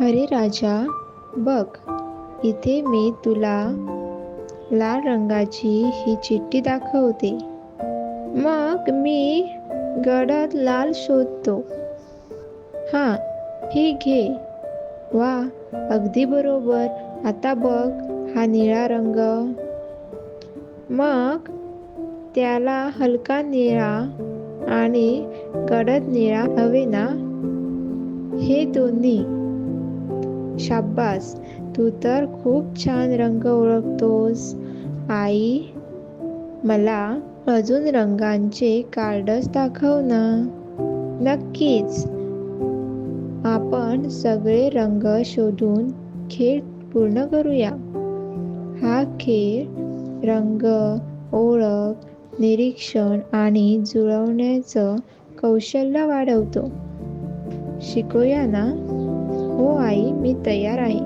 अरे राजा बघ इथे मी तुला लाल रंगाची ही चिठ्ठी दाखवते. मग मी गडद लाल शोधतो. हां ही घे. वा अगदी बरोबर. आता बघ हा निळा रंग. मग त्याला हलका निळा आणि गडद निळा हवे ना? हे दोन्ही. शाब्बास तू तर खूप छान रंग ओळखतोस. आई मला अजून रंगांचे कार्डच दाखव ना. नक्कीच. आपण सगळे रंग शोधून खेळ पूर्ण करूया. हा खेळ रंग ओळख निरीक्षण आणि जुळवण्याचं कौशल्य वाढवतो. शिकूया ना? हो आई मी तयार आहे.